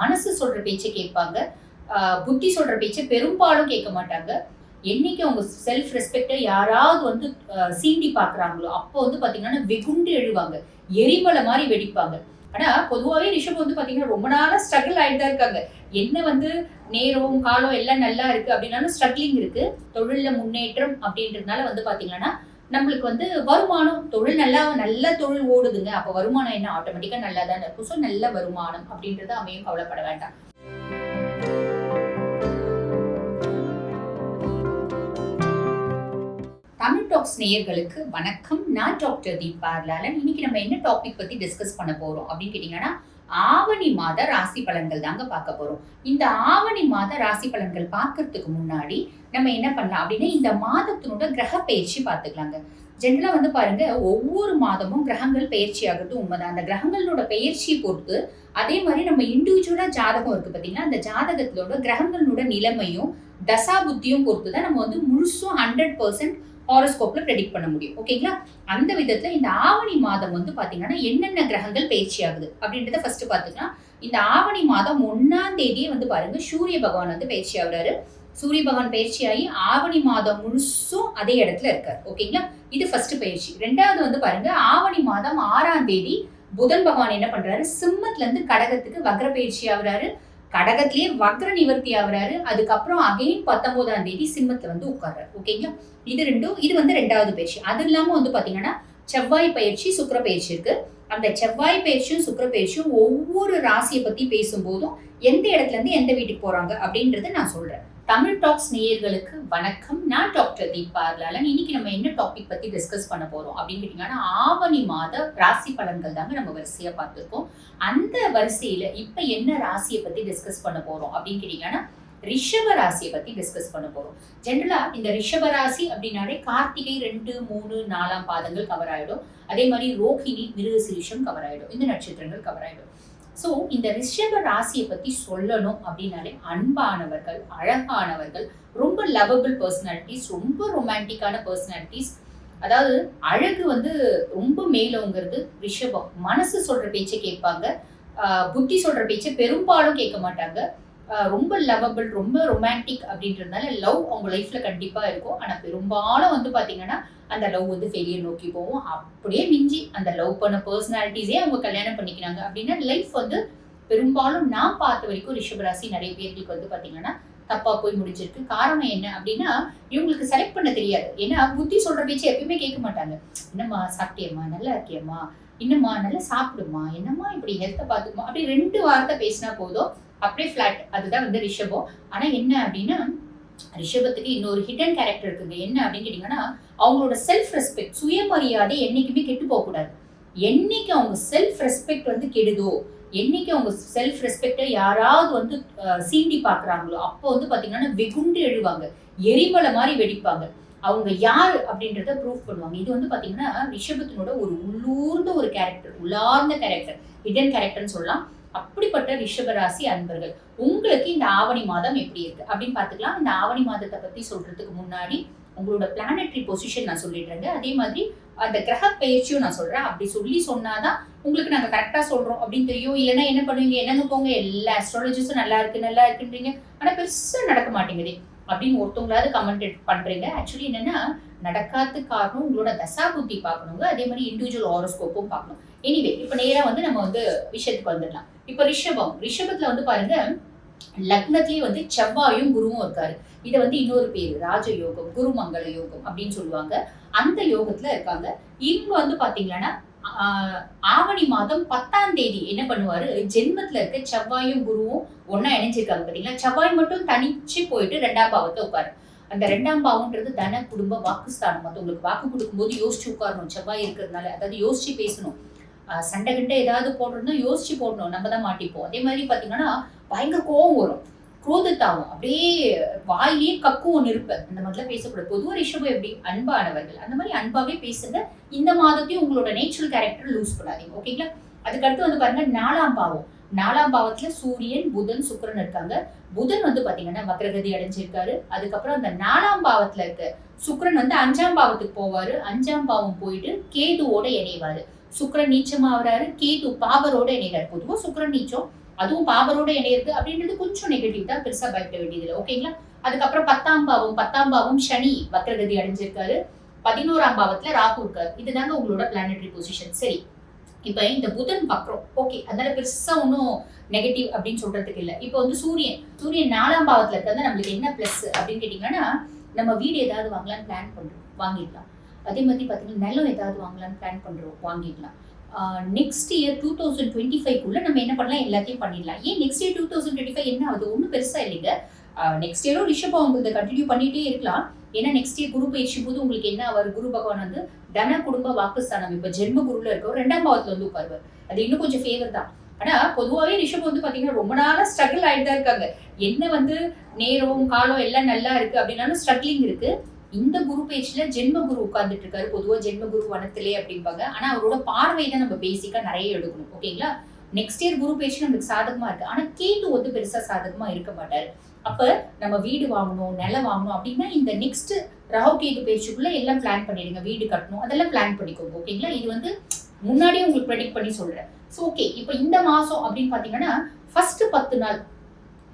மனசு சொல்ற பேச்சை கேட்பாங்க. புத்தி சொல்ற பேச்சை பெரும்பாலும் கேட்க மாட்டாங்க. என்னைக்கு அவங்க செல்ஃப் ரெஸ்பெக்டை யாராவது வந்து சீண்டி பார்க்குறாங்களோ அப்போ வந்து பார்த்தீங்கன்னா வெகுண்டு எழுவாங்க. எரிமலை மாதிரி வெடிப்பாங்க. ஆனால் பொதுவாகவே ரிஷப் வந்து பார்த்தீங்கன்னா ரொம்ப நாளாக ஸ்ட்ரகிள் ஆகிட்டு தான் இருக்காங்க. என்ன வந்து நேரம் காலம் எல்லாம் நல்லா இருக்குது அப்படின்னாலும் ஸ்ட்ரகிளிங் இருக்குது தொழிலில் முன்னேற்றம் அப்படின்றதுனால வந்து பார்த்தீங்கன்னா நம்மளுக்கு வந்து வருமானம் தொழில் நல்லா நல்ல தொழில் ஓடுதுங்க. அப்ப வருமானம் என்ன? ஆட்டோமேட்டிக்கா நல்லா தான் இருக்கும். ஸோ நல்ல வருமானம் அப்படின்றது அமையும் கவலைப்பட வேண்டாம். தமிழ் டாக்ஸ் நேயர்களுக்கு வணக்கம். நான் டாக்டர் தீபா லாலன் இன்னைக்கு நம்ம என்ன டாபிக் பத்தி டிஸ்கஸ் பண்ண போறோம் அப்படின்னு கேட்டீங்கன்னா ஆவணி மாத ராசி பலன்கள் தாங்க பார்க்க போறோம். இந்த ஆவணி மாத ராசி பலன்கள் பார்க்கறதுக்கு முன்னாடி நம்ம என்ன பண்ணலாம் அப்படின்னா இந்த மாதத்தினோட கிரக பயிற்சி பார்த்துக்கலாங்க. ஜென்ரலா வந்து பாருங்க ஒவ்வொரு மாதமும் கிரகங்கள் பயிற்சி ஆகிறது உண்மைதான். அந்த கிரகங்களோட பயிற்சியை பொறுத்து அதே மாதிரி நம்ம இண்டிவிஜுவலா ஜாதகம் இருக்கு பாத்தீங்கன்னா அந்த ஜாதகத்திலோட கிரகங்களோட நிலைமையும் தசா புத்தியும் பொறுத்து தான் நம்ம வந்து முழுசும் ஹண்ட்ரட் பர்சன்ட் ஹாரோஸ்கோப்ல ப்ரெடிக்ட் பண்ண முடியும். ஓகேங்களா அந்த விதத்துல இந்த ஆவணி மாதம் வந்து பாத்தீங்கன்னா என்னென்ன கிரகங்கள் பயிற்சி ஆகுது? அப்படின்றத ஃபர்ஸ்ட் பாத்துக்கலாம். இந்த ஆவணி மாதம் ஒன்னாம் தேதியே வந்து பாருங்க சூரிய பகவான் வந்து பயிற்சி ஆகுறாரு. சூரிய பகவான் பயிற்சி ஆகி ஆவணி மாதம் முழுசும் அதே இடத்துல இருக்கார். ஓகேங்களா இது ஃபர்ஸ்ட் பயிற்சி. ரெண்டாவது வந்து பாருங்க ஆவணி மாதம் ஆறாம் தேதி புதன் பகவான் என்ன பண்றாரு? சிம்மத்துல இருந்து கடகத்துக்கு வக்ர பயிற்சி ஆகுறாரு. கடகத்திலேயே வக்ர நிவர்த்தி ஆகுறாரு. அதுக்கப்புறம் அகைன் பத்தொன்பதாம் தேதி சிம்மத்துல வந்து உட்கார்றாரு. ஓகேங்களா இது ரெண்டும் இது வந்து ரெண்டாவது பயிற்சி. அது இல்லாம வந்து பாத்தீங்கன்னா செவ்வாய் பயிற்சி சுக்கர பயிற்சி இருக்கு. அந்த செவ்வாய் பயிற்சியும் சுக்கர பயிற்சியும் ஒவ்வொரு ராசியை பத்தி பேசும்போதும் எந்த இடத்துல இருந்து எந்த வீட்டுக்கு போறாங்க அப்படின்றத நான் சொல்றேன். தமிழ் டாக்ஸ் நேயர்களுக்கு வணக்கம். நான் டாக்டர் தீபா லாலன் இன்னைக்கு நம்ம என்ன டாபிக் பத்தி டிஸ்கஸ் பண்ண போறோம் அப்படின்னு கேட்டீங்கன்னா ஆவணி மாத ராசி பலன்கள் தாங்க நம்ம வரிசையா பார்த்துருக்கோம். அந்த வரிசையில இப்ப என்ன ராசியை பத்தி டிஸ்கஸ் பண்ண போறோம் அப்படின்னு கேட்டீங்கன்னா ரிஷப ராசியை பத்தி டிஸ்கஸ் பண்ண போறோம். ஜென்ரலா இந்த ரிஷப ராசி அப்படின்னாலே கார்த்திகை ரெண்டு மூணு நாலாம் பாதங்கள் கவர் ஆயிடும். அதே மாதிரி ரோஹிணி மிருகசிரிஷம் கவர் ஆயிடும். இந்த நட்சத்திரங்கள் கவர் ஆயிடும். ஸோ இந்த ரிஷப ராசியை பற்றி சொல்லணும் அப்படின்னாலே அன்பானவர்கள் அழகானவர்கள் ரொம்ப லவபிள் பர்சனாலிட்டிஸ் ரொம்ப ரொமான்டிக்கான பர்சனாலிட்டிஸ் அதாவது அழகு வந்து ரொம்ப மேலோங்கிறது ரிஷபம். மனசு சொல்கிற பேச்சை கேட்பாங்க. புத்தி சொல்கிற பேச்சை பெரும்பாலும் கேட்க மாட்டாங்க. ரொம்ப லவபிள் ரொம்ப ரொமான்டிக் அப்படின்றதுனால லவ் அவங்க லைஃப்ல கண்டிப்பா இருக்கும். ஆனா பெரும்பாலும் வந்து பாத்தீங்கன்னா அந்த லவ் வந்து ஃபெயிலியர் நோக்கி போகும். அப்படியே மிஞ்சி அந்த லவ் பண்ண பர்சனாலிட்டிஸே அவங்க கல்யாணம் பண்ணிக்கிறாங்க. அப்படின்னா லைஃப் வந்து பெரும்பாலும் நான் பார்த்த வரைக்கும் ரிஷபராசி நிறைய பேர்களுக்கு வந்து பாத்தீங்கன்னா தப்பா போய் முடிஞ்சிருக்கு. காரணம் என்ன அப்படின்னா இவங்களுக்கு செலக்ட் பண்ண தெரியாது. ஏன்னா புத்தி சொல்ற பேச்சு எப்பயுமே கேட்க மாட்டாங்க. என்னம்மா சாப்பிட்டியம்மா? நல்லா இருக்கியம்மா? என்னம்மா? நல்லா சாப்பிடுமா? என்னம்மா இப்படி ஹெல்த்தை பார்த்துக்குமா? அப்படி ரெண்டு வார்த்தை பேசினா போதும். அப்படியே ஃபிளாட் அதுதான் வந்து ரிஷபம். ஆனா என்ன அப்படின்னா ரிஷபத்துக்கு இன்னொரு ஹிடன் கேரக்டர் இருக்குங்க. என்ன அப்படின்னு கேட்டீங்கன்னா அவங்களோட செல்ஃப் ரெஸ்பெக்ட் சுயமரியாதை என்னைக்குமே கெட்டு போக கூடாது என்னைக்கு அவங்க செல்ஃப் ரெஸ்பெக்ட் வந்து கெடுதோ என்னைக்கு அவங்க செல்ஃப் ரெஸ்பெக்டை யாராவது வந்து சீண்டி பாக்குறாங்களோ அப்போ வந்து பாத்தீங்கன்னா வெகுண்டு எழுவாங்க. எரிமலை மாதிரி வெடிப்பாங்க. அவங்க யார் அப்படின்றத ப்ரூவ் பண்ணுவாங்க. இது வந்து பாத்தீங்கன்னா ரிஷபத்தினோட ஒரு உள்ளூர்ந்த ஒரு கேரக்டர் உள்ளார்ந்த கேரக்டர் ஹிடன் கேரக்டர்னு சொல்லலாம். அப்படிப்பட்ட ரிஷபராசி அன்பர்கள் உங்களுக்கு இந்த ஆவணி மாதம் எப்படி இருக்கு? அப்படின்னு பார்த்துக்கலாம். இந்த ஆவணி மாதத்தை பத்தி சொல்றதுக்கு முன்னாடி உங்களோட பிளானட்ரி பொசிஷன் நான் சொல்லிடுறேங்க. அதே மாதிரி அந்த கிரக பயிற்சியும் நான் சொல்றேன். அப்படி சொல்லி சொன்னாதான் உங்களுக்கு நாங்க கரெக்டா சொல்றோம் அப்படின்னு தெரியும். இல்லைன்னா என்ன பண்ணுவீங்க? என்னங்க போங்க? எல்லா அஸ்ட்ராலஜிஸும் நல்லா இருக்கு நல்லா இருக்குன்றீங்க. ஆனா பெருசா நடக்க மாட்டேங்குது. அப்படின்னு ஒருத்தவங்களாவது கமெண்ட் பண்றீங்க. ஆக்சுவலி என்னன்னா நடக்காத காரணம் உங்களோட தசா புத்தி பார்க்கணுங்க. அதே மாதிரி இண்டிவிஜுவல் ஹாரோஸ்கோப்பும் பார்க்கணும். எனிவே இப்போ நேரா வந்து நம்ம வந்து விஷயத்துக்கு வந்துடலாம். இப்போ ரிஷபம். ரிஷபத்துல வந்து பாருங்க லக்னத்திலேயே வந்து செவ்வாயும் குருவும் இருக்காரு. இதை வந்து இன்னொரு பேர் ராஜ யோகம் குருமங்கள யோகம் அப்படின்னு சொல்லுவாங்க. அந்த யோகத்துல இருக்காங்க. இவங்க வந்து பாத்தீங்கன்னா ஆவணி மாதம் பத்தாம் தேதி என்ன பண்ணுவாரு? ஜென்மத்துல இருக்க செவ்வாயும் குருவும் ஒன்னா இணைஞ்சிருக்காங்க பாத்தீங்களா? செவ்வாய் மட்டும் தனிச்சு போயிட்டு ரெண்டாம் பாவத்தை உட்காரு. அந்த ரெண்டாம் பாவம்ன்றது தன குடும்ப வாக்குஸ்தானம். உங்களுக்கு வாக்கு கொடுக்கும்போது யோசிச்சு உட்காரணும். செவ்வாய் இருக்கிறதுனால அதாவது யோசிச்சு பேசணும். சண்டை கிட்ட ஏதாவது போடுறதுனா யோசிச்சு போடணும். நம்ம தான் மாட்டிப்போம். அதே மாதிரி பாத்தீங்கன்னா பயங்கர கோவம் வரும். குரோதத்தாவும் அப்படியே வாயிலேயே கக்குவோம் நெருப்ப அந்த மாதிரிலாம் பேசக்கூடாது. பொதுவாக ரிஷபம் எப்படி? அன்பானவர்கள். அந்த மாதிரி அன்பாவே பேசுங்க. இந்த மாதத்தையும் உங்களோட நேச்சுரல் கேரக்டர் லூஸ் பண்ணாதீங்க. ஓகேங்களா அதுக்கடுத்து வந்து பாருங்க நாலாம் பாவம். நாலாம் பாவத்துல சூரியன் புதன் சுக்கரன் இருக்காங்க. புதன் வந்து பாத்தீங்கன்னா வக்ரகதி அடைஞ்சிருக்காரு. அதுக்கப்புறம் அந்த நாலாம் பாவத்துல இருக்க சுக்கரன் வந்து அஞ்சாம் பாவத்துக்கு போவாரு. அஞ்சாம் பாவம் போயிட்டு கேதுவோட இணைவாரு. சுக்கிரன் நீச்சமாகறாரு கேது பாவரோட இணைகிறார். பொதுவாக சுக்கரன் நீச்சம் அதுவும் பாபரோட இணையிறது அப்படின்றது கொஞ்சம் நெகட்டிவ் தான் பெருசா பயப்பட வேண்டியது இல்லை ஓகேங்களா அதுக்கப்புறம் பத்தாம் பாவம் பத்தாம் பாவம் சனி வக்ரகதி அடைஞ்சிருக்காரு. பதினோராம் பாவத்துல ராகு இருக்காரு. இதுதாங்க உங்களோட பிளானட்ரி பொசிஷன் சரி. இப்ப இந்த புதன் வக்ரம். ஓகே அதனால பெருசா ஒன்றும் நெகட்டிவ் அப்படின்னு சொல்றதுக்கு இல்லை. இப்போ வந்து சூரியன். சூரியன் நாலாம் பாவத்துல இருக்கிறது நம்மளுக்கு என்ன பிளஸ் அப்படின்னு கேட்டீங்கன்னா நம்ம வீடு ஏதாவது வாங்கலாம்னு பிளான் பண்றோம். வாங்கிடலாம். அதே மாதிரி பார்த்தீங்கன்னா நிலம் ஏதாவது வாங்கலாம்னு பிளான் பண்றோம். வாங்கிடலாம். Next year two thousand twenty ஃபைவ்க்குள்ளே நம்ம என்ன பண்ணலாம்? எல்லாத்தையும் பண்ணிடலாம். ஏன் next year two thousand twenty five என்ன ஆகுது? ஒன்றும் பெருசாக இல்லைங்க. நெக்ஸ்ட் இயரும் ரிஷபம் உங்களுக்கு கண்டினியூ பண்ணிகிட்டே இருக்கலாம். ஏன்னா நெக்ஸ்ட் இயர் குரு பயிற்சி போது உங்களுக்கு என்ன அவர் குரு பகவான் வந்து தன குடும்ப வாக்குஸ்தானம் இப்போ ஜென்ம குருவில் இருக்கவர் ரெண்டாம் பாவத்தில் வந்து உட்காருவார். அது இன்னும் கொஞ்சம் ஃபேவர் தான். ஆனா பொதுவாகவே ரிஷப் வந்து பாத்தீங்கன்னா ரொம்ப நாளா ஸ்ட்ரகிள் ஆயிட்டு தான் இருக்காங்க. என்ன வந்து நேரம் காலம் எல்லாம் நல்லா இருக்கு அப்படின்னாலும் ஸ்ட்ரகிளிங் இருக்கு. இந்த குரு பேஜ்ல ஜென்ம குரு உட்கார்ந்துட்டு இருக்காரு பொதுவா ஜென்ம குரு வனத்திலே அப்படிம்பாங்க. ஆனா அவரோட பார்வை தான் நம்ம பேசிக்கா நிறைய எடுக்கணும். ஓகேங்களா? நெக்ஸ்ட் இயர் குரு பேஜ் நம்மளுக்கு சாதகமா இருக்கு. ஆனா கேட்டு வந்து பெருசா சாதகமா இருக்க மாட்டாரு. அப்ப நம்ம வீடு வாங்கணும் நிலம் வாங்கணும் அப்படின்னா இந்த நெக்ஸ்ட் ராகு கேது பேச்சுக்குள்ள எல்லாம் பிளான் பண்ணிடுங்க. வீடு கட்டணும். அதெல்லாம் பிளான் பண்ணிக்கோங்க. ஓகேங்களா? இது வந்து முன்னாடியே உங்களுக்கு ப்ரெடிக்ட் பண்ணி சொல்றேன். ஸோ ஓகே இப்போ இந்த மாசம் அப்படின்னு பாத்தீங்கன்னா ஃபர்ஸ்ட் பத்து நாள்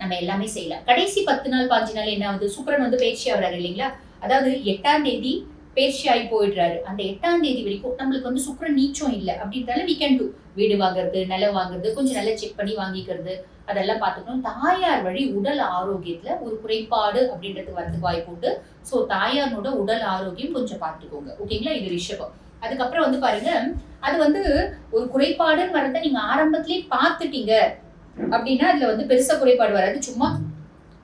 நம்ம எல்லாமே செய்யலாம். கடைசி பத்து நாள் பாஞ்சு நாள் என்ன ஆகுது? சுக்கரன் வந்து பேச்சு ஆகிறாரு இல்லைங்களா? அதாவது எட்டாம் தேதி பயிற்சி ஆகி போயிடுறாரு. அந்த எட்டாம் தேதி வரைக்கும் நம்மளுக்கு வந்து சுக்கரன் நீச்சம் இல்லை. அப்படின்றால வி கேன் டூ வீடு வாங்குறது நிலம் வாங்குறது கொஞ்சம் நல்லா செக் பண்ணி வாங்கிக்கிறது. அதெல்லாம் பார்த்துக்கணும். தாயார் வழி உடல் ஆரோக்கியத்துல ஒரு குறைபாடு அப்படின்றது வரதுக்கு வாய்ப்பு உண்டு. ஸோ தாயாரோட உடல் ஆரோக்கியம் கொஞ்சம் பார்த்துக்கோங்க. ஓகேங்களா இது ரிஷபம். அதுக்கப்புறம் வந்து பாருங்க அது வந்து ஒரு குறைபாடுன்னு வரத நீங்க ஆரம்பத்திலேயே பார்த்துட்டீங்க. அப்படின்னா அதுல வந்து பெருசா குறைபாடு வராது. சும்மா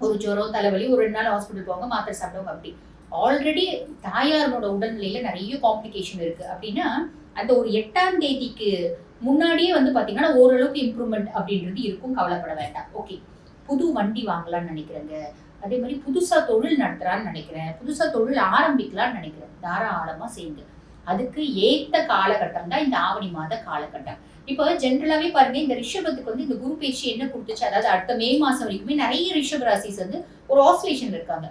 ஒரு ஜுரம் தலைவலி ஒரு ரெண்டு நாள் ஹாஸ்பிட்டல் போவாங்க மாத்திரை சாப்பிடுவாங்க அப்படி. ஆல்ரெடி தாயாரோட உடல்நிலையில நிறைய காம்ப்ளிகேஷன் இருக்கு. அப்படின்னா அந்த ஒரு எட்டாம் தேதிக்கு முன்னாடியே வந்து பாத்தீங்கன்னா ஓரளவுக்கு இம்ப்ரூவ்மெண்ட் அப்படின்றது இருக்கும். கவலைப்பட வேண்டாம். ஓகே புது வண்டி வாங்கலாம்னு நினைக்கிறேங்க. அதே மாதிரி புதுசா தொழில் நடத்துறான்னு நினைக்கிறேன். புதுசா தொழில் ஆரம்பிக்கலாம்னு நினைக்கிறேன். தாராளமா சேர்ந்து அதுக்கு ஏத்த காலகட்டம் தான் இந்த ஆவணி மாத காலகட்டம். இப்போ ஜென்ரலாகவே பாருங்க இந்த ரிஷபத்துக்கு வந்து இந்த குரு பேச்சு என்ன கொடுத்துச்சு? அதாவது அடுத்த மே மாசம் வரைக்குமே நிறைய ரிஷப ராசிஸ் வந்து ஒரு ஆசோலேஷன் இருக்காங்க.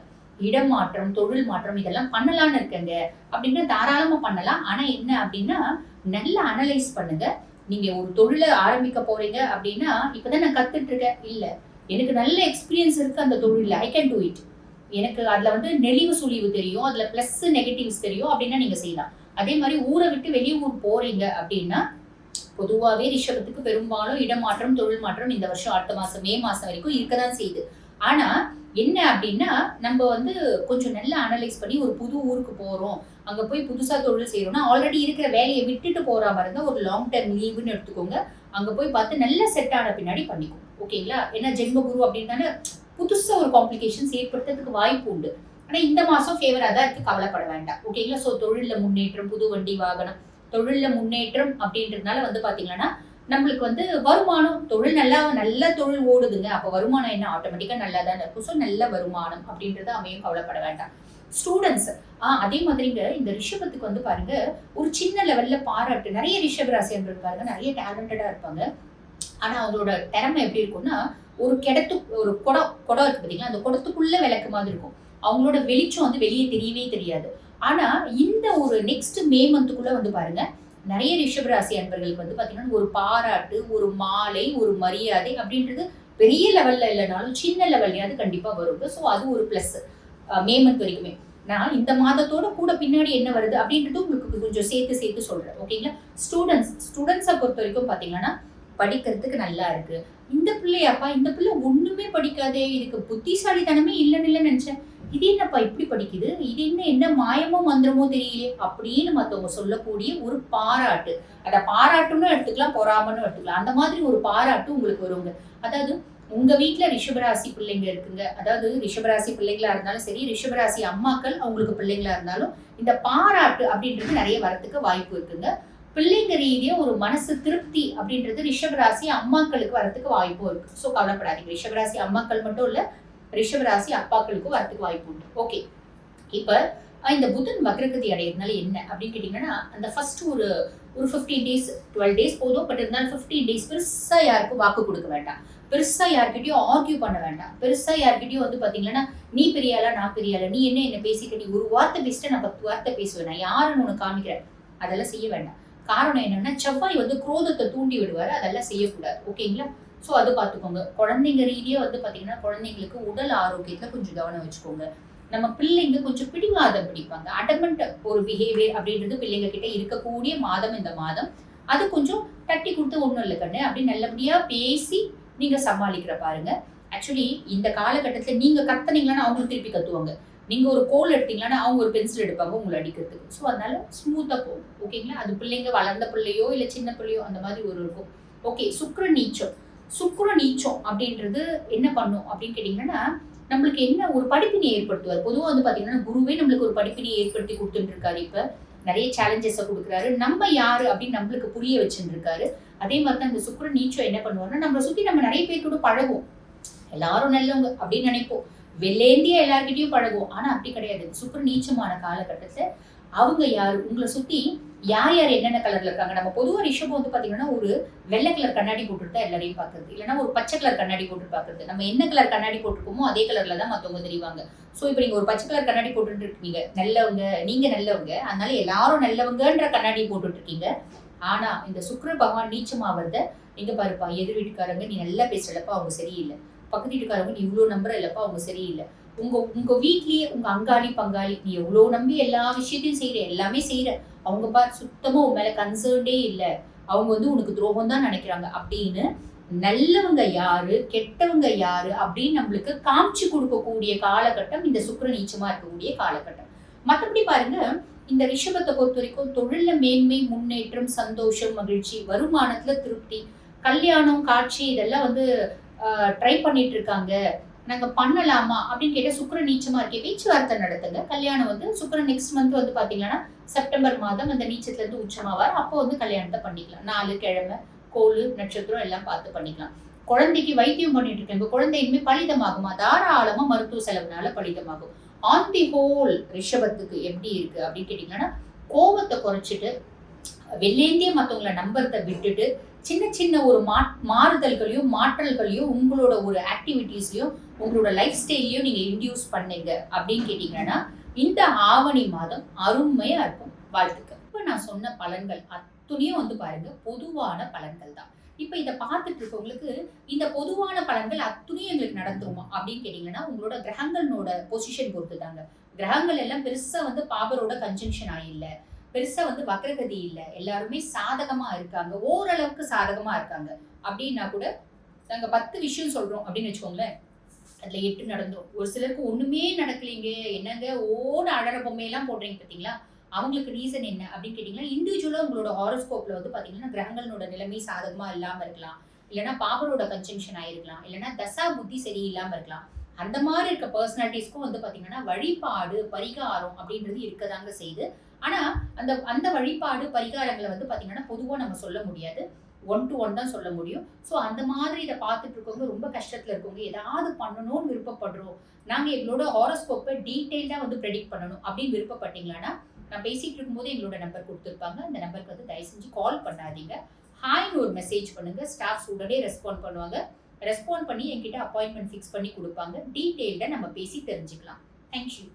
இடம் மாற்றம் தொழில் மாற்றம் இதெல்லாம் பண்ணலாம்னு இருக்கங்க. அப்படின்னா தாராளமாக பண்ணலாம். ஆனால் என்ன அப்படின்னா நல்லா அனலைஸ் பண்ணுங்க. நீங்க ஒரு தொழிலை ஆரம்பிக்க போறீங்க அப்படின்னா இப்பதான் நான் கத்துட்டு இருக்கேன். இல்ல எனக்கு நல்ல எக்ஸ்பீரியன்ஸ் இருக்கு அந்த தொழில ஐ கேன் டூ இட் எனக்கு அதுல வந்து நெளிவு சுழிவு தெரியும். அதுல பிளஸ் நெகட்டிவ்ஸ் தெரியும். அப்படின்னா நீங்க செய்யலாம். அதே மாதிரி ஊரை விட்டு வெளியூர் போறீங்க அப்படின்னா பொதுவாகவே ரிஷபத்துக்கு பெரும்பாலும் இடமாற்றம் தொழில் மாற்றம் இந்த வருஷம் அடுத்த மாசம் மே மாசம் வரைக்கும் இருக்கதான் செய்யுது. ஆனா என்ன அப்படின்னா நம்ம வந்து கொஞ்சம் நல்லா அனலைஸ் பண்ணி ஒரு புது ஊருக்கு போறோம். அங்க போய் புதுசா தொழில் செய்யறோம்னா ஆல்ரெடி இருக்கிற வேலையை விட்டுட்டு போற மாதிரி இருந்தால் ஒரு லாங் டைம் லீவுன்னு எடுத்துக்கோங்க. அங்க போய் பார்த்து நல்லா செட் ஆன பின்னாடி பண்ணிக்கும் ஓகேங்களா? ஏன்னா ஜென்ம குரு அப்படின்னு புதுசா ஒரு காம்ப்ளிகேஷன்ஸ் ஏற்படுத்துறதுக்கு வாய்ப்பு உண்டு. ஆனா இந்த மாசம் ஃபேவரா தான் இருக்கு. கவலைப்பட வேண்டாம். ஓகேங்களா? ஸோ தொழில்ல முன்னேற்றம் புது வண்டி வாகனம் தொழில்ல முன்னேற்றம் அப்படின்றதுனால வந்து பாத்தீங்கன்னா நம்மளுக்கு வந்து வருமானம் தொழில் நல்லா நல்ல தொழில் ஓடுதுங்க. அப்போ வருமானம் என்ன? ஆட்டோமேட்டிக்காக நல்லா தான் இருக்கும். ஸோ நல்ல வருமானம் அப்படின்றது அமையும் கவலைப்பட வேண்டாம். ஸ்டூடெண்ட்ஸ் ஆ அதே மாதிரிங்க இந்த ரிஷபத்துக்கு வந்து பாருங்க ஒரு சின்ன லெவல்ல பாராட்டு. நிறைய ரிஷப ராசியர்கள் பாருங்க. நிறைய டேலண்டடா இருப்பாங்க. ஆனா அவங்களோட திறமை எப்படி இருக்கும்னா ஒரு கிடத்து ஒரு குடம் குடம் இருக்கு பார்த்தீங்களா அந்த குடத்துக்குள்ள விளக்கு மாதிரி இருக்கும். அவங்களோட வெளிச்சம் வந்து வெளியே தெரியவே தெரியாது. ஆனா இந்த ஒரு நெக்ஸ்ட் மே மந்த்துக்குள்ள வந்து பாருங்க நிறைய ரிஷபராசி அன்பர்களுக்கு வந்து பார்த்தீங்கன்னா ஒரு பாராட்டு ஒரு மாலை ஒரு மரியாதை அப்படின்றது பெரிய லெவல்ல இல்லைனாலும் சின்ன லெவல்லையாவது கண்டிப்பாக வரும். ஸோ அது ஒரு ப்ளஸ் மே மந்த் வரைக்குமே. நான் இந்த மாதத்தோட கூட பின்னாடி என்ன வருது அப்படின்றது உங்களுக்கு கொஞ்சம் சேர்த்து சேர்த்து சொல்கிறேன் ஓகேங்களா ஸ்டூடெண்ட்ஸ் ஸ்டூடெண்ட்ஸை பொறுத்த வரைக்கும் பார்த்தீங்கன்னா படிக்கிறதுக்கு நல்லா இருக்கு. இந்த பிள்ளையாப்பா இந்த பிள்ளை ஒன்றுமே படிக்காதே இதுக்கு புத்திசாலித்தனமே இல்லைன்னு இல்லை நினச்சேன். இது என்னப்பா இப்படி படிக்குது? இது என்ன என்ன மாயமோ மந்திரமோ தெரியலையே அப்படின்னு மத்தவங்க சொல்லக்கூடிய ஒரு பாராட்டு. அதை பாராட்டுன்னு எடுத்துக்கலாம் பொறாமன்னு எடுத்துக்கலாம். அந்த மாதிரி ஒரு பாராட்டு உங்களுக்கு வருங்க அதாவது உங்க வீட்ல ரிஷபராசி பிள்ளைங்க இருக்குங்க. அதாவது ரிஷபராசி பிள்ளைங்களா இருந்தாலும் சரி ரிஷபராசி அம்மாக்கள் அவங்களுக்கு பிள்ளைங்களா இருந்தாலும் இந்த பாராட்டு அப்படின்றது நிறைய வரத்துக்கு வாய்ப்பு இருக்குங்க. பிள்ளைங்க ரீதியா ஒரு மனசு திருப்தி அப்படின்றது ரிஷபராசி அம்மாக்களுக்கு வரத்துக்கு வாய்ப்பும் இருக்கு. ஸோ கவலைப்படாதீங்க. ரிஷபராசி அம்மாக்கள் மட்டும் இல்ல ரிஷபராசி அப்பாக்களுக்கும் வரத்துக்கு வாய்ப்பு உண்டு. ஓகே இப்ப இந்த புதன் வக்ரகதி அடையிறதுனால என்ன? அப்படின்னு கேட்டீங்கன்னா அந்த ஃபர்ஸ்ட் ஒரு ஒரு ஃபிஃப்டீன் டேஸ் டுவெல் டேஸ் போதும். பட் இருந்தாலும் ஃபிஃப்டீன் டேஸ் பெருசா யாருக்கும் வாக்கு கொடுக்க வேண்டாம். பெருசா யார்கிட்டயும் ஆர்கியூ பண்ண வேண்டாம். பெருசா யார்கிட்டயும் வந்து பாத்தீங்கன்னா நீ பெரியாளா நான் பெரியாளா நீ என்ன என்ன பேசிக்க நீ ஒரு வார்த்தை பேசிட்டு நான் பத்து வார்த்தை பேசுவேன். நான் யாருன்னு உனக்கு காமிக்கிறேன் அதெல்லாம் செய்ய வேண்டாம். காரணம் என்னன்னா செவ்வாய் வந்து குரோதத்தை தூண்டி விடுவார். அதெல்லாம் செய்யக்கூடாது. ஓகேங்களா ஸோ அது பார்த்துக்கோங்க. குழந்தைங்க ரீதியாக வந்து பார்த்தீங்கன்னா குழந்தைங்களுக்கு உடல் ஆரோக்கியத்தில் கொஞ்சம் கவனம் வச்சுக்கோங்க. நம்ம பிள்ளைங்க கொஞ்சம் பிடிவாதம் பிடிப்பாங்க. அடமெண்ட் ஒரு பிஹேவியர் அப்படின்றது பிள்ளைங்க கிட்ட இருக்கக்கூடிய மாதம் இந்த மாதம். அது கொஞ்சம் தட்டி கொடுத்து ஒன்றும் இல்லை கண்ணு. அப்படி நல்லபடியாக பேசி நீங்கள் சமாளிக்கிற பாருங்க. ஆக்சுவலி இந்த காலகட்டத்தில் நீங்கள் கத்துனீங்களான்னு அவங்களும் திருப்பி கத்துவாங்க. நீங்கள் ஒரு கோல் எடுத்தீங்கன்னா அவங்க ஒரு பென்சில் எடுப்பாங்க உங்களை அடிக்கிறதுக்கு. ஸோ அதனால ஸ்மூத்தாக போகும். ஓகேங்களா அது பிள்ளைங்க வளர்ந்த பிள்ளையோ இல்லை சின்ன பிள்ளையோ அந்த மாதிரி ஒரு இருக்கும். ஓகே சுக்ர நீச்சம். சுக்ர நீச்சம் அப்படின்றது என்ன பண்ணும் அப்படின்னு கேட்டிங்கன்னா நம்மளுக்கு என்ன ஒரு படிப்பினை ஏற்படுத்துவார்? பொதுவாக வந்து பார்த்தீங்கன்னா குருவே நம்மளுக்கு ஒரு படிப்பினை ஏற்படுத்தி கொடுத்துட்டு இருக்காரு இப்போ நிறைய சேலஞ்சஸை கொடுக்குறாரு. நம்ம யாரு அப்படின்னு நம்மளுக்கு புரிய வச்சுருக்காரு அதே மாதிரி தான் இந்த சுக்ர நீச்சம் என்ன பண்ணுவாருன்னா நம்மளை சுற்றி நம்ம நிறைய பேர் கூட பழகும் எல்லாரும் நல்லவங்க அப்படின்னு நினைப்போம். வெள்ளேந்தியா எல்லார்கிட்டையும் பழகும் ஆனால் அப்படி கிடையாது. சுக்ர நீச்சமான காலகட்டத்தில் அவங்க யார்? உங்களை சுற்றி யார் யார் என்னென்ன கலர்ல இருக்காங்க? நம்ம பொதுவாக ரிஷபம் வந்து பார்த்தீங்கன்னா ஒரு வெள்ளை கலர் கண்ணாடி போட்டுட்டு எல்லாரையும் பார்க்குறது இல்லைன்னா ஒரு பச்சை கலர் கண்ணாடி போட்டு பார்க்குறது நம்ம என்ன கலர் கண்ணாடி போட்டிருக்கோமோ அதே கலர்ல தான் மற்றவங்க தெரிவாங்க. ஸோ இப்போ நீங்கள் ஒரு பச்சை கலர் கண்ணாடி போட்டுட்டு இருக்கீங்க. நல்லவங்க நீங்கள் நல்லவங்க. அதனால எல்லாரும் நல்லவங்கன்ற கண்ணாடி போட்டுட்டு இருக்கீங்க. ஆனா இந்த சுக்கர பகவான் நீச்சமாவத எங்க பாருப்பா எதிர் வீட்டுக்காரங்க நீ நல்லா பேசுறப்ப அவங்க சரியில்லை. பக்கத்து வீட்டுக்காரங்க நீ இவ்வளோ நம்புற இல்லப்பா அவங்க சரியில்லை. உங்க உங்க வீட்லயே உங்க அங்காளி பங்காளி நீ எவ்வளோ நம்பி எல்லா விஷயத்தையும் செய்யற எல்லாமே செய்யற அவங்க பார்த்து சுத்தமா உன் மேல கன்சர்ன்டே இல்லை. அவங்க வந்து உனக்கு துரோகம் தான் நினைக்கிறாங்க. அப்படின்னு நல்லவங்க யாரு கெட்டவங்க யாரு அப்படின்னு நம்மளுக்கு காமிச்சு கொடுக்கக்கூடிய காலகட்டம் இந்த சுக்கர நீச்சமா இருக்கக்கூடிய காலகட்டம். மற்றபடி பாருங்க இந்த ரிஷபத்தை பொறுத்த வரைக்கும் தொழில மேன்மை முன்னேற்றம் சந்தோஷம் மகிழ்ச்சி வருமானத்துல திருப்தி கல்யாணம் காட்சி இதெல்லாம் வந்து ட்ரை பண்ணிட்டு இருக்காங்க. நாங்க பண்ணலாமா? அப்படின்னு கேட்டா சுக்கிரன் நீச்சமா இருக்கே பேச்சுவார்த்தை நடத்துங்க. கல்யாணம் வந்து சுக்கிரன் நெக்ஸ்ட் மந்த் வந்து பாத்தீங்கன்னா செப்டம்பர் மாதம் அந்த நீச்சத்துல இருந்து உச்சமாவார். அப்போ வந்து கல்யாணத்தை பண்ணிக்கலாம். நாலு கிழமை கோல் நட்சத்திரம் எல்லாம் பார்த்து பண்ணிக்கலாம். குழந்தைக்கு வைத்தியம் பண்ணிட்டு இருக்கேன். குழந்தைக்குமே குழந்தை இனிமே பலிதமாகுமா? தாராளமா மருத்துவ செலவுனால பலிதமாகும். ஆன் தி ஹோல் ரிஷபத்துக்கு எப்படி இருக்கு அப்படின்னு கேட்டீங்கன்னா கோபத்தை குறைச்சிட்டு வெள்ளேந்திய மற்றவங்களை நம்புறதை விட்டுட்டு சின்ன சின்ன ஒரு மா மாறுதல்களையும் மாற்றல்களையும் உங்களோட ஒரு ஆக்டிவிட்டீஸ்லையும் உங்களோட லைஃப் ஸ்டைலையும் நீங்கள் இன்டியூஸ் பண்ணீங்க. அப்படின்னு கேட்டிங்கன்னா இந்த ஆவணி மாதம் அருமையாக இருக்கும். வாழ்த்துக்கள். இப்போ நான் சொன்ன பலன்கள் அத்துணையும் வந்து பாருங்கள் பொதுவான பலன்கள் தான். இப்போ இதை பார்த்துட்டு இருக்கவங்களுக்கு இந்த பொதுவான பலன்கள் அத்துணையும் எங்களுக்கு நடந்துருமா? அப்படின்னு கேட்டிங்கன்னா உங்களோட கிரகங்களோட பொசிஷன் பொறுத்து தாங்க கிரகங்கள் எல்லாம் பெருசாக வந்து பாபரோட கன்ஜங்ஷன் ஆயில்ல பெருசா வந்து வக்ரகதி இல்லை. எல்லாருமே சாதகமா இருக்காங்க. ஓரளவுக்கு சாதகமா இருக்காங்க. அப்படின்னா கூட நாங்க பத்து விஷயம் சொல்றோம் அப்படின்னு வச்சுக்கோங்களேன். அதுல எட்டு நடந்தோம். ஒரு சிலருக்கு ஒண்ணுமே நடக்கலைங்க. என்னங்க? ஓட அழற பொம்மையெல்லாம் போடுறீங்க பாத்தீங்களா? அவங்களுக்கு ரீசன் என்ன அப்படின்னு கேட்டீங்கன்னா இண்டிவிஜுவலா உங்களோட ஹாரோஸ்கோப்ல வந்து பாத்தீங்கன்னா கிரகங்களோட நிலைமை சாதகமா இல்லாம இருக்கலாம். இல்லைன்னா பாபரோட கன்சம்ஷன் ஆயிருக்கலாம். இல்லைன்னா தசா புத்தி சரியில்லாம இருக்கலாம். அந்த மாதிரி இருக்க பர்சனாலிட்டிஸ்க்கும் வந்து பாத்தீங்கன்னா வழிபாடு பரிகாரம் அப்படின்றது இருக்கதாங்க செய்து ஆனா அந்த அந்த வழிபாடு பரிகாரங்களை வந்து பாத்தீங்கன்னா பொதுவா நம்ம சொல்ல முடியாது. ஒன் டு ஒன் தான் சொல்ல முடியும். ஸோ அந்த மாதிரி இதை பார்த்துட்டு இருக்கவங்க ரொம்ப கஷ்டத்தில் இருக்கவங்க ஏதாவது பண்ணணும்னு விருப்பப்படுறோம். நாங்கள் எங்களோட ஹாரோஸ்கோப்பை டீட்டெயில்டாக வந்து ப்ரெடிக்ட் பண்ணணும் அப்படின்னு விருப்பப்பட்டீங்களான்னா நான் பேசிகிட்டு இருக்கும்போது எங்களோட நம்பர் கொடுத்துருப்பாங்க. அந்த நம்பருக்கு வந்து தயவு செஞ்சு கால் பண்ணாதீங்க. ஹாய்னு ஒரு மெசேஜ் பண்ணுங்க. ஸ்டாஃப்ஸ் உடனே ரெஸ்பாண்ட் பண்ணுவாங்க. ரெஸ்பாண்ட் பண்ணி என்கிட்ட அப்பாயின்மெண்ட் ஃபிக்ஸ் பண்ணி கொடுப்பாங்க. டீட்டெயில்டாக நம்ம பேசி தெரிஞ்சுக்கலாம். தேங்க்யூ